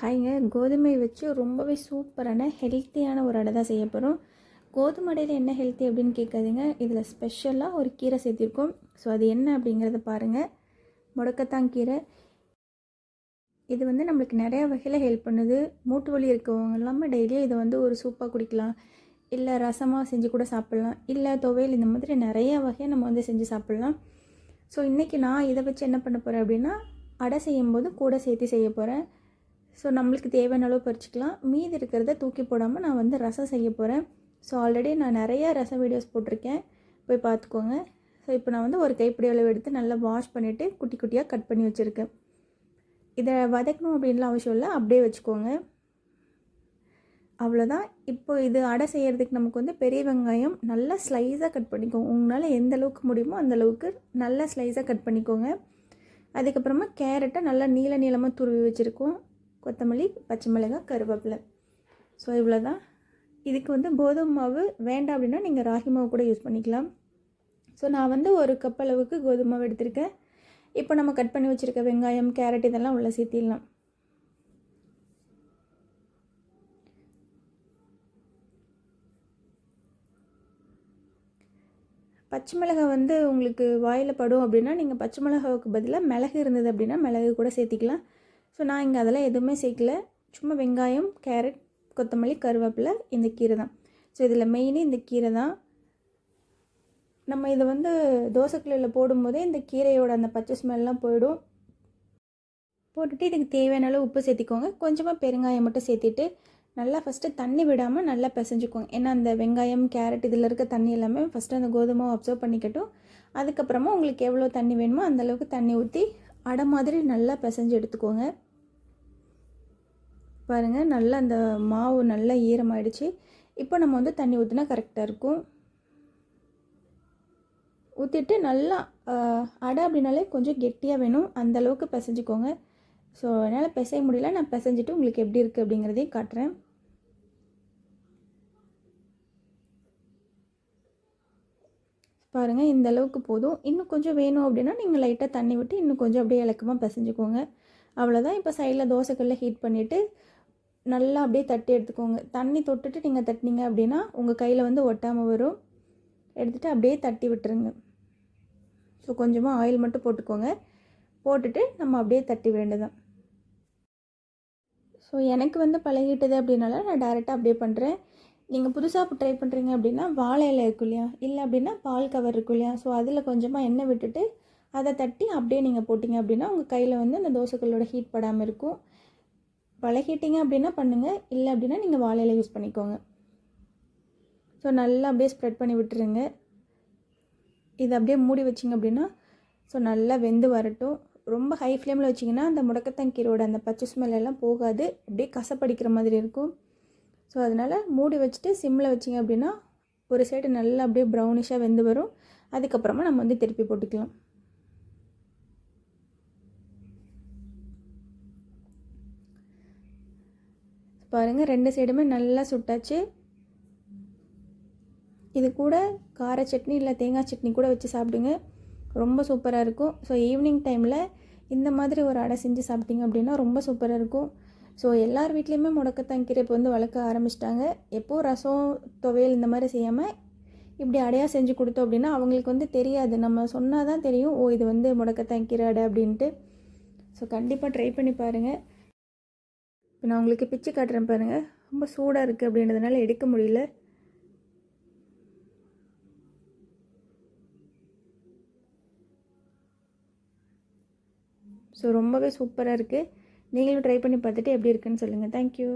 ஹாய்ங்க கோதுமை வச்சு ரொம்பவே சூப்பரான ஹெல்த்தியான ஒரு அடை தான் செய்ய போகிறோம் கோதுமை அடையில் என்ன ஹெல்த்தி அப்படின்னு கேட்காதீங்க. இதில் ஸ்பெஷலாக ஒரு கீரை சேர்த்திருக்கோம். ஸோ அது என்ன அப்படிங்கிறத பாருங்கள் முடக்கத்தான் கீரை. இது வந்து நம்மளுக்கு நிறையா வகையில் ஹெல்ப் பண்ணுது. மூட்டு வலி இருக்கவங்க இல்லாமல் டெய்லியும் இதை வந்து ஒரு சூப்பாக குடிக்கலாம். இல்லை ரசமாக செஞ்சு கூட சாப்பிட்லாம். இல்லை துவையல் இந்த மாதிரி நிறைய வகையை நம்ம வந்து செஞ்சு சாப்பிட்லாம். ஸோ இன்றைக்கி நான் இதை வச்சு என்ன பண்ண போகிறேன் அப்படின்னா அடை செய்யும்போது கூட சேர்த்து செய்ய போகிறேன் ஸோ நம்மளுக்கு தேவையான அளவு பறிச்சிக்கலாம். மீதி இருக்கிறத தூக்கி போடாமல் நான் வந்து ரசம் செய்ய போகிறேன் ஸோ ஆல்ரெடி நான் நிறைய ரசம் வீடியோஸ் போட்டிருக்கேன். போய் பார்த்துக்கோங்க. ஸோ இப்போ நான் வந்து ஒரு கைப்பிடி அளவு எடுத்து நல்லா வாஷ் பண்ணிவிட்டு குட்டி குட்டியாக கட் பண்ணி வச்சுருக்கேன். இதை வதக்கணும் அப்படின்லாம் அவசியம் இல்லை. அப்படியே வச்சுக்கோங்க. அவ்வளோதான் இப்போ இது அடை செய்கிறதுக்கு நமக்கு வந்து பெரிய வெங்காயம் நல்லா ஸ்லைஸாக கட் பண்ணிக்கோங்க. உங்களால் எந்த அளவுக்கு முடியுமோ அந்த அளவுக்கு நல்லா ஸ்லைஸாக கட் பண்ணிக்கோங்க. அதுக்கப்புறமா கேரட்டை நல்லா நீள நீளமாக துருவி வச்சுருக்கோம். கொத்தமல்லி பச்சை மிளகாய் கருவேப்பிலை. ஸோ இவ்வளோ தான் இதுக்கு வந்து கோதுமை மாவு வேண்டாம் அப்படின்னா நீங்கள் ராகி மாவு கூட யூஸ் பண்ணிக்கலாம். ஸோ நான் வந்து ஒரு கப் அளவுக்கு கோதுமை மாவு எடுத்திருக்கேன். இப்போ நம்ம கட் பண்ணி வச்சுருக்க வெங்காயம் கேரட் இதெல்லாம் உள்ளே சேர்த்திடலாம். பச்சை மிளகாய் வந்து உங்களுக்கு வாயில் படும் அப்படின்னா நீங்கள் பச்சை மிளகாவுக்கு பதிலாக மிளகு இருந்தது அப்படின்னா மிளகு கூட சேர்த்திக்கலாம். ஸோ நான் இங்கே அதெல்லாம் எதுவுமே சேர்க்கல. சும்மா வெங்காயம் கேரட் கொத்தமல்லி கருவேப்பிலை இந்த கீரை தான். ஸோ இதில் மெயினே இந்த கீரை தான். நம்ம இதை வந்து தோசைக்கல்லில் போடும்போதே இந்த கீரையோட அந்த பச்சை ஸ்மெல்லாம் போயிடும். போட்டுட்டு இதுக்கு தேவையான அளவு உப்பு சேர்த்திக்கோங்க. கொஞ்சமாக பெருங்காயம் மட்டும் சேர்த்திட்டு நல்லா ஃபஸ்ட்டு தண்ணி விடாமல் நல்லா பிசைஞ்சுக்கோங்க. ஏன்னா அந்த வெங்காயம் கேரட் இதில் இருக்க தண்ணி எல்லாமே ஃபஸ்ட்டு அந்த கோதுமை அப்சர்வ் பண்ணிக்கட்டும். அதுக்கப்புறமா உங்களுக்கு எவ்வளோ தண்ணி வேணுமோ அந்தளவுக்கு தண்ணி ஊற்றி அடை மாதிரி நல்லா பிசைஞ்சு எடுத்துக்கோங்க. பாருங்கள் நல்லா அந்த மாவு நல்லா ஈரமாயிடுச்சு. இப்போ நம்ம வந்து தண்ணி ஊற்றினா கரெக்டாக இருக்கும். ஊற்றிட்டு நல்லா அடை அப்படின்னாலே கொஞ்சம் கெட்டியாக வேணும். அந்தளவுக்கு பிசைஞ்சிக்கோங்க. ஸோ என்னால் பிசைய முடியல. நான் பிசைஞ்சிட்டு உங்களுக்கு எப்படி இருக்குது அப்படிங்கிறதையும் காட்டுறேன். பாருங்கள் இந்த அளவுக்கு போதும். இன்னும் கொஞ்சம் வேணும் அப்படின்னா நீங்கள் லைட்டாக தண்ணி விட்டு இன்னும் கொஞ்சம் அப்படியே இலக்கமாக பிசைஞ்சுக்கோங்க. அவ்வளோதான் இப்போ சைடில் தோசைக்கல்ல ஹீட் பண்ணிவிட்டு நல்லா அப்படியே தட்டி எடுத்துக்கோங்க. தண்ணி தொட்டுட்டு நீங்கள் தட்டினீங்க அப்படின்னா உங்கள் கையில் வந்து ஒட்டாமல் வரும். எடுத்துகிட்டு அப்படியே தட்டி விட்டுருங்க. ஸோ கொஞ்சமாக ஆயில் மட்டும் போட்டுக்கோங்க. போட்டுட்டு நம்ம அப்படியே தட்டி வேண்டியதான் ஸோ எனக்கு வந்து பழகிட்டது அப்படின்னால நான் டேரெக்டாக அப்படியே பண்ணுறேன் நீங்கள் புதுசாக ட்ரை பண்ணுறீங்க அப்படின்னா வாழை இலை இருக்கும் இல்லையா? இல்லை அப்படின்னா பால் கவர் இருக்கும் இல்லையா? ஸோ அதில் கொஞ்சமாக எண்ணெய் விட்டுட்டு அதை தட்டி அப்படியே நீங்கள் போட்டிங்க அப்படின்னா உங்கள் கையில் வந்து அந்த தோசைக்கல்லோட ஹீட் படாமல் இருக்கும். பழகிட்டீங்க அப்படின்னா பண்ணுங்கள் இல்லை அப்படின்னா நீங்கள் வாழை யூஸ் பண்ணிக்கோங்க. ஸோ நல்லா அப்படியே ஸ்ப்ரெட் பண்ணி விட்டுருங்க. இதை அப்படியே மூடி வச்சிங்க அப்படின்னா ஸோ நல்லா வெந்து வரட்டும். ரொம்ப ஹை ஃப்ளேமில் வச்சிங்கன்னா அந்த முடக்கத்தங்கீரோட அந்த பச்சை ஸ்மெல் எல்லாம் போகாது. அப்படியே கசப்படிக்கிற மாதிரி இருக்கும். ஸோ அதனால் மூடி வச்சுட்டு சிம்மில் வச்சிங்க அப்படின்னா ஒரு சைடு நல்லா அப்படியே ப்ரௌனிஷாக வெந்து வரும். அதுக்கப்புறமா நம்ம வந்து திருப்பி போட்டுக்கலாம். பாருங்கள் ரெண்டு சைடுமே நல்லா சுட்டாச்சு. இது கூட கார சட்னி இல்லை தேங்காய் சட்னி கூட வச்சு சாப்பிடுங்க. ரொம்ப சூப்பராக இருக்கும். ஸோ ஈவினிங் டைமில் இந்த மாதிரி ஒரு அடை செஞ்சு சாப்பிட்டிங்க அப்படின்னா ரொம்ப சூப்பராக இருக்கும். ஸோ எல்லார் வீட்லேயுமே முடக்கத்தான் கீரை இப்போ வந்து வளர்க்க ஆரம்பிச்சிட்டாங்க. எப்போது ரசம் துவையல் இந்த மாதிரி செய்யாமல் இப்படி அடையாக செஞ்சு கொடுத்தோம் அப்படின்னா அவங்களுக்கு வந்து தெரியாது. நம்ம சொன்னால் தான் தெரியும் ஓ இது வந்து முடக்கத்தான் கீரை அடை அப்படின்ட்டு. ஸோ கண்டிப்பாக ட்ரை பண்ணி பாருங்கள் இப்போ நான் உங்களுக்கு பிச்சு காட்டுறேன் பாருங்கள் ரொம்ப சூடாக இருக்குது அப்படின்றதுனால எடுக்க முடியல. ஸோ ரொம்பவே சூப்பராக இருக்குது நீங்களும் ட்ரை பண்ணி பார்த்துட்டு எப்படி இருக்குன்னு சொல்லுங்கள் தேங்க்யூ